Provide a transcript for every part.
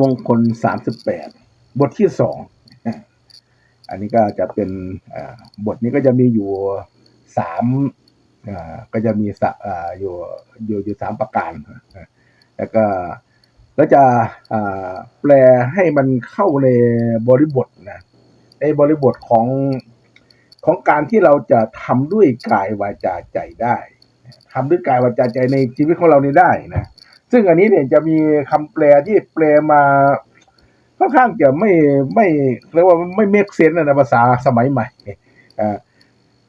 มงคลสามสิบแปดบทที่สองอันนี้ก็จะเป็นบทนี้ก็จะมีอยู่สามก็จะมีสออยู่อยู่อยู่สามประการแล้วก็ก็จะแปลให้มันเข้าในบริบทนะในบริบทของของการที่เราจะทำด้วยกายวาจาใจได้ทำด้วยกายวาจาใจในชีวิตของเรานี้ได้นะ ซึ่งอันนี้เนี่ยจะมีคำแปลที่แปลมาค่อนข้างจะไม่ไม่เรียกว่าไม่เมกเซนในภาษาสมัยใหม่อ่อ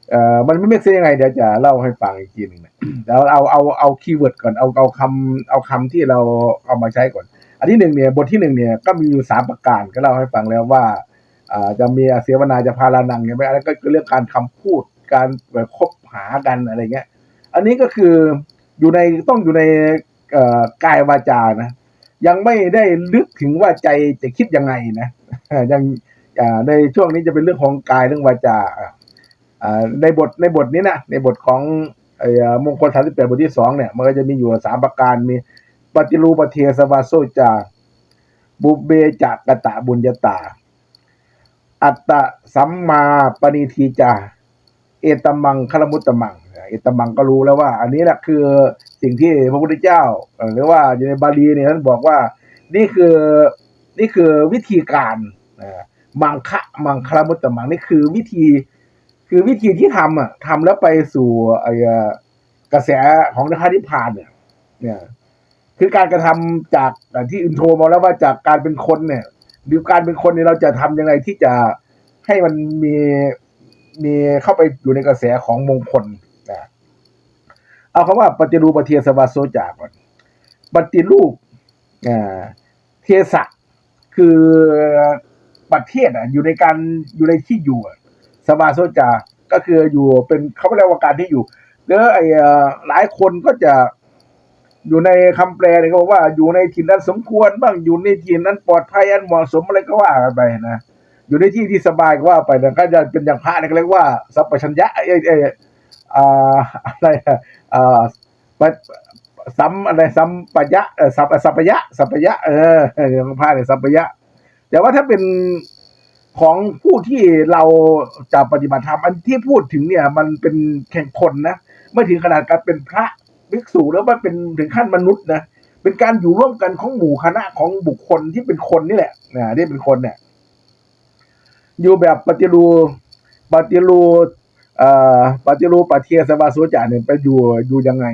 เอ่อมันไม่เมกเซนยังไงเดี๋ยวจะเล่าให้ฟังอีกทีหนึ่งนะแล้วเอาเอาเอาคีย์เวิร์ดก่อนเอาเอาคำเอาคำที่เราเอามาใช้ก่อน อันที่หนึ่งเนี่ยบทที่หนึ่งเนี่ยก็มีอยู่สามประการก็เล่าให้ฟังแล้วว่าอ่าจะมีเสวนาจะพาลานังใช่ไหมอันนั้นก็คือเรื่องการคำพูดการแบบคบหากันอะไรเงี้ย อันนี้ก็คืออยู่ในต้องอยู่ใน กายวาจานะ ยังไม่ได้ลึกถึงว่าใจจะคิดยังไงนะยังในช่วงนี้จะเป็นเรื่องของกายเรื่องวาจาในบทในบทนี้นะในบทของอมงคลสามสิบแปดบทที่สองเนี่ยมันก็จะมีอยู่สามประการมีปฏิรูปเทสวาโซจาบุเบจักกตะบุญญาตา อัตตะสัมมาปณิทีจา เอตมังคลมุตตมัง อตมังก็รู้แล้วว่า อันนี้แหละคือสิ่งที่พระพุทธเจ้าเอ่อหรือว่าอยู่ในบาลีเนี่ยท่านบอกว่านี่คือนี่คือวิธีการมังคะมังคลมุตตมังนี่คือวิธี คือวิธีที่ทำอะทำแล้วไปสู่ไอ้กระแสของนิพพานนิพพานเนี่ยเนี่ยคือการกระทำจากที่อินโทรมาแล้วว่าจากการเป็นคนเนี่ยหรือการเป็นคนเนี่ยเราจะทำยังไงที่จะให้มันมีมีเข้าไปอยู่ในกระแสของมงคล เอาคำว่าปฏิรูปประเทศวาโซจากก่อนปฏิรูปเทสะคือประเทศอะอยู่ในการอยู่ในที่อยู่สวาโซจาก็คืออยู่เป็นเขาเรียกว่าการที่อยู่แล้วไอ้หลายคนก็จะอยู่ในคำแปลเนี่ยก็บอกว่าอยู่ในที่นั้นสมควรบ้างอยู่ในที่นั้นปลอดภัยอันเหมาะสมอะไรก็ว่ากันไปนะอยู่ในที่ที่สบายก็ว่าไปนะก็จะเป็นอย่างพระเนี่ยก็เรียกว่าสัพพัญญะเอ้ อะไรอ่าปะสัมอะไรสัมปะยะเออสัพสัพพยะสัพพยะเอออย่างพระเนี่ยสัพพยะ แต่ว่าถ้าเป็นของผู้ที่เราจะปฏิบัติธรรมอันที่พูดถึงเนี่ย มันเป็นแข่งคนนะไม่ถึงขนาดการเป็นพระภิกษุแล้วมันเป็นถึงขั้นมนุษย์นะเป็นการอยู่ร่วมกันของหมู่คณะของบุคคลที่เป็นคนนี่แหละนะที่เป็นคนเนี่ย อยู่แบบปฏิรูปฏิรู ปฏิรูปฏิเทสวาสุจาเนี่ยไปอยู่อยู่ยังไง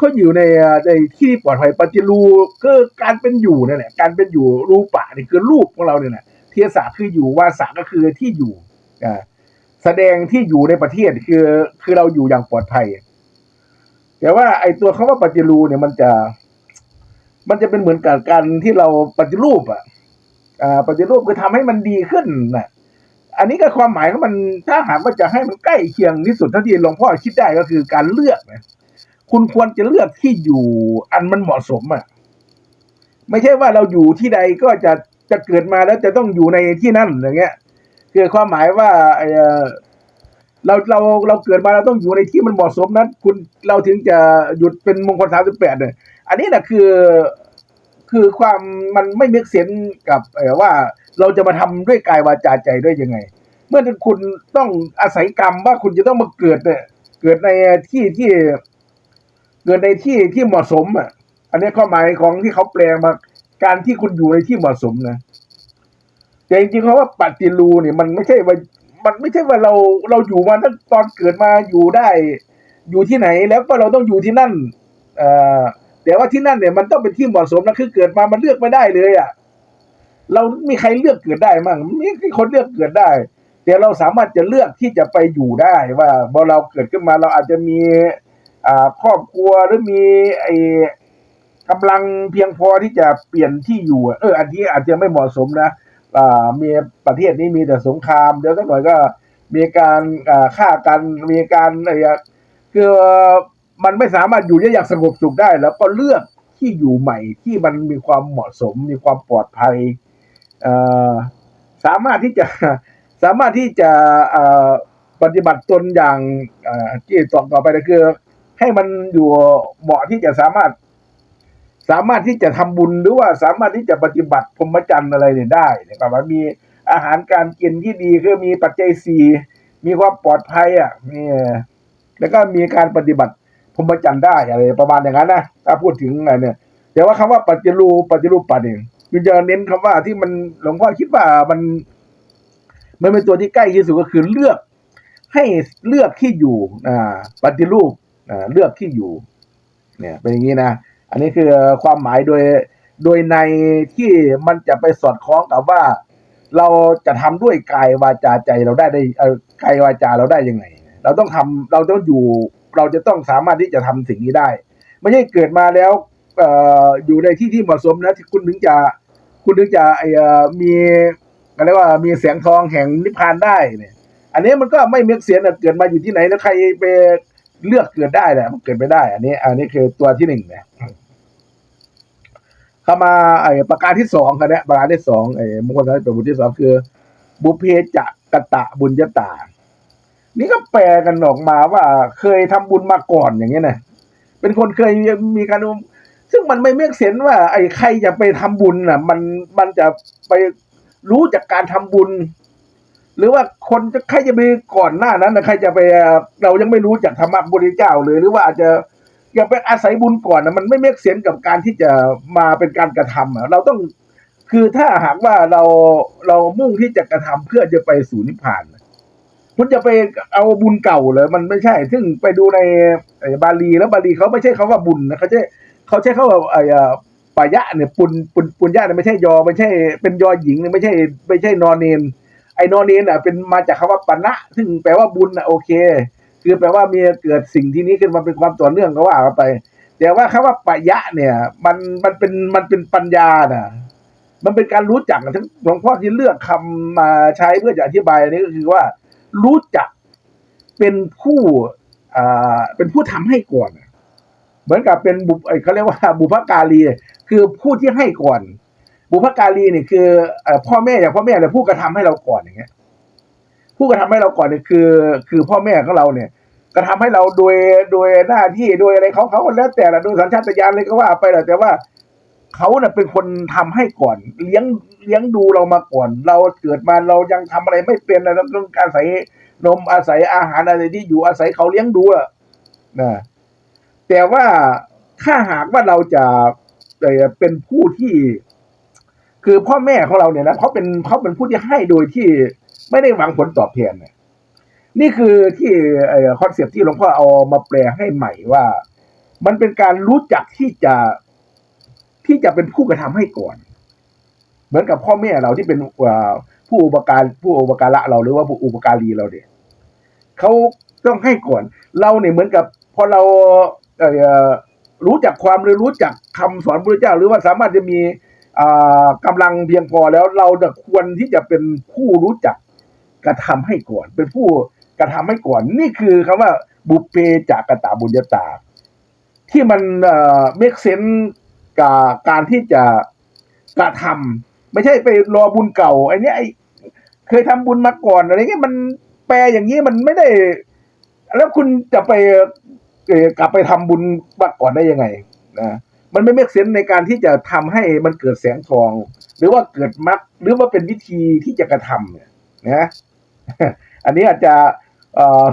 ก็อยู่ในในที่ปลอดภัยปฏิรูก็การเป็นอยู่นั่นแหละการเป็นอยู่รูปะนี่คือรูปของเราเนี่ยแหละเทศะคืออยู่วาสะก็คือที่อยู่อ่าแสดงที่อยู่ในประเทศคือคือเราอยู่อย่างปลอดภัย แต่ว่าไอ้ตัวคำว่าปฏิรูปเนี่ยมันจะ มันจะเป็นเหมือนกับการที่เราปฏิรูปอะอ่าปฏิรูปคือทำให้มันดีขึ้นนะ อันนี้ก็ความหมายของมันถ้าหากว่าจะให้มันใกล้เคียงที่สุดเท่าที่หลวงพ่อคิดได้ก็คือการเลือกนะคุณควรจะเลือกที่อยู่อันมันเหมาะสมอะ ไม่ใช่ว่าเราอยู่ที่ใดก็จะจะเกิดมาแล้วจะต้องอยู่ในที่นั่นอย่างเงี้ยคือความหมายว่าเออเราเราเราเกิดมาเราต้องอยู่ในที่มันเหมาะสมนั้น คุณเราถึงจะหยุดเป็นมงคลสามสิบแปดเนี่ยอันนี้นะคือ คือความมันไม่เมกเซนกับเออว่าเราจะมาทำด้วยกายวาจาใจด้วยยังไง เมื่อคุณต้องอาศัยกรรมว่าคุณจะต้องมาเกิดเนี่ยเกิดในที่ที่ เกิดในที่ที่เหมาะสมอะ อันนี้ข้อหมายของที่เขาแปลมาการที่คุณอยู่ในที่เหมาะสมนะแต่จริงๆคำว่าปฏิรูเนี่ยมันไม่ใช่ว่ามันไม่ใช่ว่าเราเราอยู่มาตั้งตอนเกิดมาอยู่ได้ อยู่ที่ไหนแล้วก็เราต้องอยู่ที่นั่น เอ่อ แต่ว่าที่นั่นเนี่ยมันต้องเป็นที่เหมาะสมนะคือเกิดมามันเลือกไม่ได้เลยอะ เรามีใครเลือกเกิดได้มั่งมีคนเลือกเกิดได้ แต่เราสามารถจะเลือกที่จะไปอยู่ได้ว่าพอเราเกิดขึ้นมาเราอาจจะมีอ่าครอบครัวหรือมีไอ้กำลังเพียงพอที่จะเปลี่ยนที่อยู่ เออ อันที่อาจจะไม่เหมาะสมนะอ่ามีประเทศนี้มีแต่สงครามเดี๋ยวสักหน่อยก็มีการอ่าฆ่ากันมีการอะไรคือ มันไม่สามารถอยู่ได้อย่างสงบสุขได้ แล้วก็เลือกที่อยู่ใหม่ที่มันมีความเหมาะสม มีความปลอดภัยสามารถที่จะสามารถที่จะปฏิบัติตนอย่างที่ต่อต่อไปก็คือ ให้มันอยู่เหมาะที่จะสามารถ สามารถที่จะทำบุญหรือว่าสามารถที่จะปฏิบัติพรหมจรรย์อะไรเนี่ยได้นะครับว่ามีอาหารการกินที่ดีคือมีปัจจัยสี่มีความปลอดภัยอะนี่แล้วก็มีการปฏิบัติ พรหมจรรย์ได้อะไรประมาณอย่างนั้นนะถ้าพูดถึงอะไรเนี่ยแต่ว่าคำว่าปฏิรูปปฏิรูปปัดเองคือจะเน้นคำว่าที่มันหลวงพ่อคิดว่ามันมันเป็นตัวที่ใกล้ที่สุดก็คือเลือกให้เลือกที่อยู่อ่าปฏิรูปอ่าเลือกที่อยู่ เนี่ยเป็นอย่างนี้นะอันนี้คือความหมายโดยโดยในที่มันจะไปสอดคล้องกับว่า เราจะทำด้วยกายวาจาใจเราได้ได้กายวาจาเราได้ยังไง เราต้องทำเราต้องอยู่ เราจะต้องสามารถที่จะทำสิ่งนี้ได้ ไม่ใช่เกิดมาแล้วออยู่ในที่ที่เหมาะสมนะที่คุณถึงจะคุณถึงจะมีอะไรว่ามีแสงทองแห่งนิพพานได้เนี่ยอันนี้มันก็ไม่เมกเสียนะเกิดมาอยู่ที่ไหนแล้วใครไปเลือกเกิดได้แหละมันเกิดไม่ได้ อันนี้ อันนี้คือตัวที่หนึ่งเนี่ยเข้ามาไอ้ประการที่สองกันเนี่ยประการที่สองไอ้มงคลสามสิบแปดบุที่สองคือ บุพเพจะกะตะบุญยตา นี่ก็แปลกันออกมาว่า เคยทำบุญมาก่อนอย่างเงี้ยนะเป็นคนเคยมีการซึ่งมันไม่เมกเซนว่า ไอ้ใครจะไปทำบุญน่ะ มันมันจะไปรู้จากการทำบุญ หรือว่าคนจะใครจะไปก่อนหน้านั้นนะใครจะไปเรายังไม่รู้จากธรรมะบริเจ้าเลยหรือว่าอาจจะยังไปอาศัยบุญก่อนนะมันไม่เมกเซนกับการที่จะมาเป็นการกระทำอะเราต้องคือถ้าหากว่าเราเรามุ่งที่จะกระทำเพื่อจะไปสู่นิพพานนะ คุณจะไปเอาบุญเก่าเลยมันไม่ใช่ ซึ่งไปดูในบาลีแล้วบาลีเขาไม่ใช่คาว่าบุญนะเขาใช้เขาใช้คาว่าไอ้ปายะเนี่ยปุญปุญปุญญะเนี่ยไม่ใช่ยอไม่ใช่เป็นยอหญิงเนี่ยไม่ใช่ไม่ใช่นอนเนนไอ้นอนเนนอะเป็นมาจากคำว่าปณะซึ่งแปลว่าบุญอะโอเค คือแปลว่ามีเกิดสิ่งที่นี้ขึ้นมาเป็นความต่อเนื่องก็ว่ากันไป แต่ว่าคำว่าปะยะเนี่ย มันมันเป็นมันเป็นปัญญาน่ะ มันเป็นการรู้จักทั้งหลวงพ่อที่เลือกคำมาใช้เพื่อจะอธิบายอันนี้ก็คือว่า รู้จักเป็นผู้เป็นผู้ทำให้ก่อน เหมือนกับเป็นบุเอ่อเขาเรียกว่า บุพการีคือผู้ที่ให้ก่อน บุพการีเนี่ยคืออพ่อแม่อย่างพ่อแม่เนี่ยผู้กระทำให้เราก่อนอย่างเงี้ย ผู้กระทำให้เราก่อนเนี่ยคือ คือพ่อแม่ของเราเนี่ยกระทำให้เราโดยโดยหน้าที่โดยอะไรเขาเขาแล้วแต่ละโดยสัญชาตญาณเลยก็ว่าไปแหละแต่ว่า เขาเน่ะเป็นคนทำให้ก่อน เลี้ยงเลี้ยงดูเรามาก่อน เราเกิดมาเรายังทำอะไรไม่เป็นนะเราต้องอาศัยนมอาศัยอาหารอะไรที่อยู่อาศัยเขาเลี้ยงดูอะนะแต่ว่าถ้าหากว่าเราจะเอ่อเป็นผู้ที่ คือพ่อแม่ของเราเนี่ยนะเขาเป็นเขาเป็นผู้ที่ให้โดยที่ไม่ได้หวังผลตอบแทนเนี่ยนี่คือที่คอนเซปต์ที่หลวงพ่อเอามาแปลให้ใหม่ว่า มันเป็นการรู้จักที่จะ ที่จะเป็นผู้กระทำให้ก่อน เหมือนกับพ่อแม่เราที่เป็นผู้อุปการผู้อุปการะเราหรือว่าผู้อุปการีเราเนี่ยเขาต้องให้ก่อน เราเนี่ยเหมือนกับพอเราเรู้จักความหรือรู้จักคำสอนพระเจ้า หรือว่าสามารถจะมีอ่ากำลังเพียงพอแล้วเราจะควรที่จะเป็นผู้รู้จักกระทำให้ก่อน เป็นผู้กระทำให้ก่อน นี่คือคำว่าบุพเพจากกตาบุญญาตา ที่มันเอ่อเมกเซน กับการที่จะกระทำไม่ใช่ไปรอบุญเก่าไอ้นี้ยไอ้เคยทำบุญมาก่อนอะไรเงี้ยมันแปลอย่างนี้มันไม่ได้ แล้วคุณจะไปกลับไปทำบุญมาก่อนได้ยังไงนะมันไม่เมกเซนในการที่จะทำให้มันเกิดแสงทอง หรือว่าเกิดมรรคหรือว่าเป็นวิธีที่จะกระทำเนี่ยนะอันนี้อาจจะ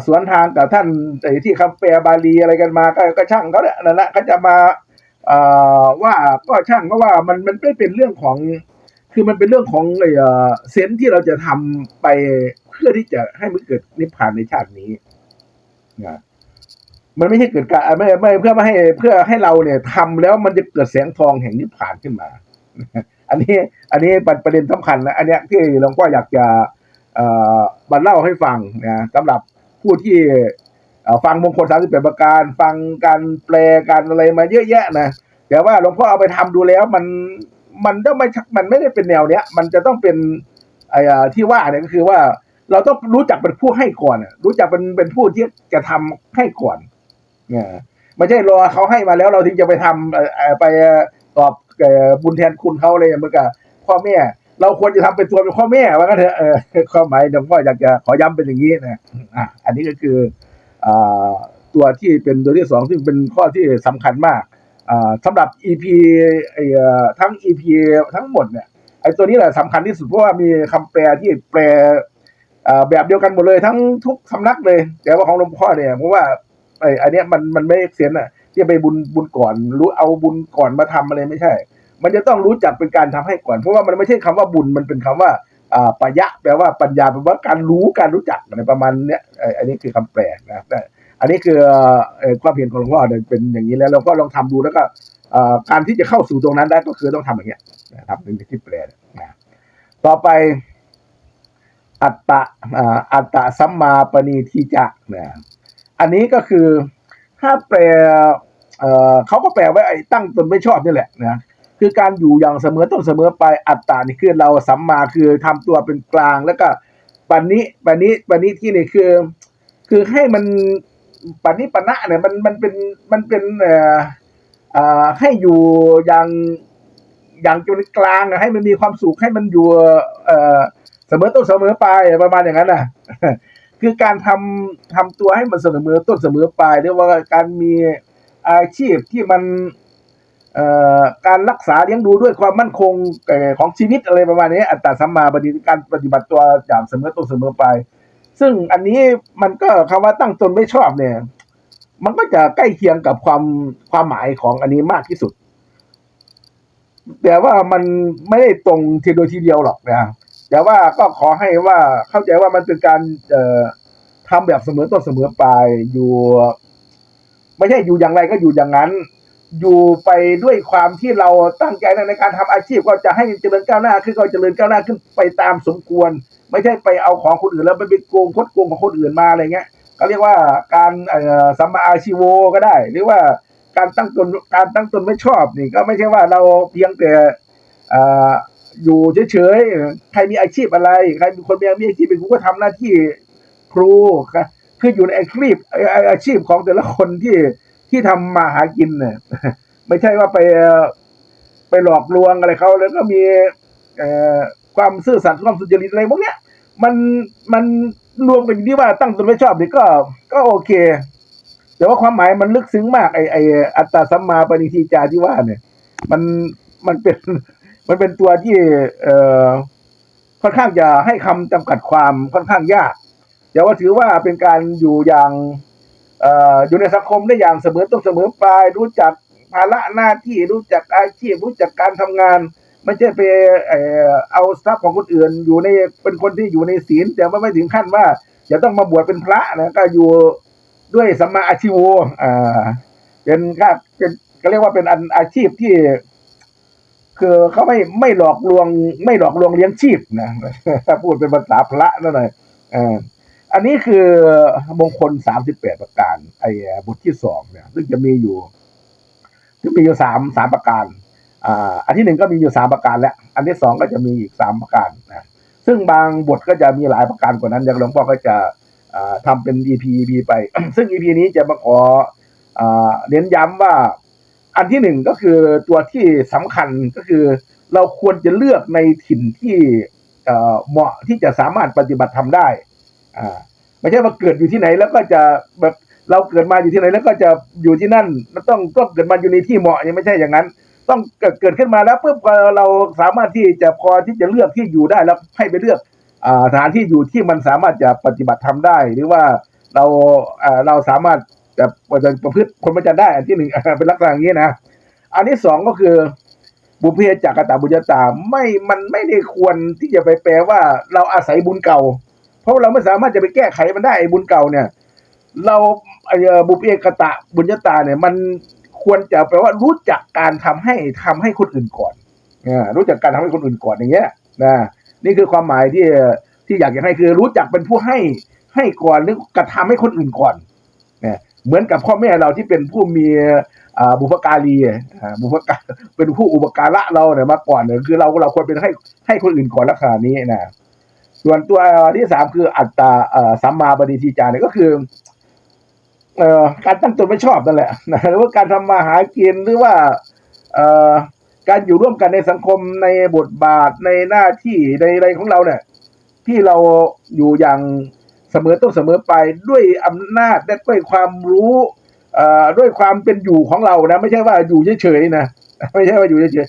สวนทางกับท่านไอที่คำแปลบาลีอะไรกันมาก็ช่างเขาเนี่ยนั่นแหละเขาจะมา ว่าก็ช่างเพราะว่ามันมันไม่เป็นเรื่องของ คือมันเป็นเรื่องของไอ้เออเซนที่เราจะทำไปเพื่อที่จะให้มันเกิดนิพพานในชาตินี้นะมันไม่ใช่เกิดการไม่ไม่เพื่อไม่ให้เพื่อให้เราเนี่ยทำแล้วมันจะเกิดแสงทองแห่งนิพพานขึ้นมา อันนี้ อันนี้เป็นประเด็นสำคัญนะอันเนี้ยที่หลวงพ่ออยากจะเอ่อมาเล่าให้ฟังนะสำหรับผู้ที่ ฟังมงคลสามสิบแปดประการ ฟังการแปลการอะไรมาเยอะแยะนะแต่ว่าหลวงพ่อเอาไปทำดูแล้วมันมันต้องไม่มันไม่ได้เป็นแนวเนี้ย มันจะต้องเป็นไอ้อ่าที่ว่าเนี่ยก็คือว่าเราต้องรู้จักเป็นผู้ให้ก่อนรู้จักเป็นเป็นผู้ที่จะทำให้ก่อนเนี่ยไม่ใช่รอเขาให้มาแล้วเราถึงจะไปทำไปตอบบุญแทนคุณเขาเลยเหมือนกับพ่อแม่ เราควรจะทำเป็นตัวเป็นพ่อแม่ว่ากันเถอะเออความหมายหลวงพ่ออยากจะขอย้ำเป็นอย่างนี้นะอะอันนี้ก็คือ ตัวที่เป็นตัวที่สองซึ่งเป็นข้อที่สำคัญมากอ่าสำหรับ EP ไอ้เอ่อทั้ง EP ทั้งหมดเนี่ยไอ้ตัวนี้แหละสำคัญที่สุดเพราะว่ามีคำแปลที่แปลแบบเดียวกันหมดเลยทั้งทุกสำนักเลย แต่ว่าของหลวงพ่อเนี่ยเพราะว่าไอ้อันเนี้ยมันมันไม่เสียนอะที่ไปบุญบุญก่อนรู้เอาบุญก่อนมาทำอะไรไม่ใช่ มันจะต้องรู้จักเป็นการทำให้ก่อน เพราะว่ามันไม่ใช่คำว่าบุญมันเป็นคำว่า อ่าปยะแปลว่าปัญญาแปลว่าการรู้การรู้จักอะไรประมาณเนี้ยเอออันนี้คือคำแปลนะครับแต่อันนี้คือเออความเห็นของหลวงพ่อเนี่ยเป็นอย่างนี้แล้วเราก็ลองทำดูแล้วก็อ่อการที่จะเข้าสู่ตรงนั้นได้ก็คือต้องทำอย่างเงี้ยนะครับเป็นที่แปลนะต่อไปอัตตะอัตตะสัมมาปณีทิจะนะอันนี้ก็คือถ้าแปลเออเขาก็แปลไว้ไอ้ตั้งตนไม่ชอบนี่แหละนะ คือการอยู่อย่างเสมอต้นเสมอไปลายอัตตานี่คือเราสัมมาคือทำตัวเป็นกลางแล้วก็ปณิปณิปณิที่นี่คือ คือให้มันปณิปณะเนี่ยมันมันเป็นมันเป็นเอ่ออ่าให้อยู่อย่างอย่างจนกลางอะให้มันมีความสุขให้มันอยู่เอ่อเสมอต้นเสมอปลายประมาณอย่างนั้นน่ะคือการทำทำตัวให้มันเสมอต้นเสมอปลายเรียกว่าการมีอาชีพที่มัน การรักษาเลี้ยงดูด้วยความมั่นคงของชีวิตอะไรประมาณนี้ อัตตาสัมมาปฏิการปฏิบัติตัวอย่างเสมอต้นเสมอไป ซึ่งอันนี้มันก็คำว่าตั้งตนไม่ชอบเนี่ย มันก็จะใกล้เคียงกับความความหมายของอันนี้มากที่สุด แต่ว่ามันไม่ได้ตรงทีโดยทีเดียวหรอกนะแต่ว่าก็ขอให้ว่าเข้าใจว่ามันเป็นการเอ่อทำแบบเสมอต้นเสมอปลายอยู่ ไม่ใช่อยู่อย่างไรก็อยู่อย่างนั้น อยู่ไปด้วยความที่เราตั้งใจในการทำอาชีพก็จะให้เจริญก้าวหน้าขึ้นก็เจริญก้าวหน้าขึ้นไปตามสมควร ไม่ใช่ไปเอาของคนอื่นแล้วไปเป็นโกงคดโกงของคนอื่นมาอะไรเงี้ยก็เรียกว่าการสัมมาอาชีโวก็ได้ หรือว่าการตั้งตนการตั้งตนไม่ชอบนี่ก็ไม่ใช่ว่าเราเพียงแต่อ่ออยู่เฉยๆ ใครมีอาชีพอะไร ใครมีคนมีอาชีพเป็นครูก็ทำหน้าที่ครูคืออยู่ในอาชีพอาชีพของแต่ละคนที่ ที่ทำมาหากินเนี่ยไม่ใช่ว่าไปไปหลอกลวงอะไรเขาแล้วก็มีความซื่อสัตย์ความสุจริตอะไรพวกเนี้ย มันมันรวมกันที่ว่าตั้งตนไม่ชอบนี่ก็ ก็โอเค แต่ว่าความหมายมันลึกซึ้งมากไอไออัตตาสัมมาปณิทิจาที่ว่าเนี่ย มันมันเป็นมันเป็นตัวที่ เอ่อค่อนข้างจะให้คำจำกัดความค่อนข้างยากแต่ว่าถือว่าเป็นการอยู่อย่าง อยู่ในสังคมได้อย่างเสมอต้นเสมอปลาย รู้จักภาระหน้าที่รู้จักอาชีพรู้จักการทำงาน ไม่ใช่ไปเอาทรัพย์ของคนอื่น อยู่ในเป็นคนที่อยู่ในศีล แต่ว่าไม่ถึงขั้นว่าจะต้องมาบวชเป็นพระนะก็อยู่ด้วยสัมมาอาชีวอ่าเป็นก็เป็นก็เรียกว่าเป็นอันอาชีพที่ คือเขาไม่ไม่หลอกลวง ไม่หลอกลวงเลี้ยงชีพนะพูดเป็นภาษาพระนั่นหน่อยเออ อันนี้คือมงคลสามสิบแปดประการ ไอ้บทที่สองเนี่ย ซึ่งจะมีอยู่ซึ่งมีอยู่สามสามประการ อ่า อันที่หนึ่งก็มีอยู่สามประการแล้ว อันที่สองก็จะมีอีกสามประการนะซึ่งบางบทก็จะมีหลายประการกว่านั้นอย่างหลวงพ่อก็จะอ่าทำเป็น EP EP ไป ซึ่ง EP นี้จะมาขออ่าเน้นย้ำว่า อันที่หนึ่งก็คือตัวที่สำคัญก็คือ เราควรจะเลือกในถิ่นที่เอ่อเหมาะที่จะสามารถปฏิบัติทำได้ อ่าไม่ใช่ว่าเกิดอยู่ที่ไหนแล้วก็จะแบบเราเกิดมาอยู่ที่ไหนแล้วก็จะอยู่ที่นั่นต้องต้องเกิดมาอยู่ในที่เหมาะยังไม่ใช่อย่างนั้น ต้องเกิดเกิดขึ้นมาแล้วปุ๊บเราสามารถที่จะพอที่จะเลือกที่อยู่ได้แล้วให้ไปเลือกสถานที่อยู่ที่มันสามารถจะปฏิบัติทำได้ หรือว่าเราเราสามารถจะประพฤติคนประจันได้ อันที่หนึ่งเป็นลักษณะอย่างนี้นะ อันที่สองก็คือบุพเพจักกตาบุญตาไม่มันไม่ได้ควรที่จะไปแปลว่าเราอาศัยบุญเก่า เพราะเราไม่สามารถจะไปแก้ไขมันได้ไอ้บุญเก่าเนี่ย เราไอ้เอ่อบุพเพกตะบุญญาตาเนี่ย มันควรจะแปลว่ารู้จักการทำให้ทำให้คนอื่นก่อนรู้จักการทำให้คนอื่นก่อนอย่างเงี้ยนะนี่คือความหมายที่ที่อยากจะให้คือรู้จักเป็นผู้ให้ให้ก่อนหรือกระทำให้คนอื่นก่อนเนี่ยเหมือนกับพ่อแม่เราที่เป็นผู้มีบุพการีบุพการเป็นผู้อุปการะเราเนี่ยมาก่อนเนี่ยคือเราเราควรเป็นให้ให้คนอื่นก่อนลักษณะนี้นะ ส่วนตัวที่สามคืออัตตาสัมมาปฏิทิจาเนี่ยก็คือเอ่อการตั้งตนไม่ชอบนั่นแหละนะหรือว่าการทำมาหากินหรือว่าเอ่อการอยู่ร่วมกันในสังคมในบทบาทในหน้าที่ในอะไรของเราเนี่ย ที่เราอยู่อย่างเสมอต้นเสมอไปด้วยอำนาจและด้วยความรู้เอ่อด้วยความเป็นอยู่ของเรานะ ไม่ใช่ว่าอยู่เฉยๆนะไม่ใช่ว่าอยู่เฉย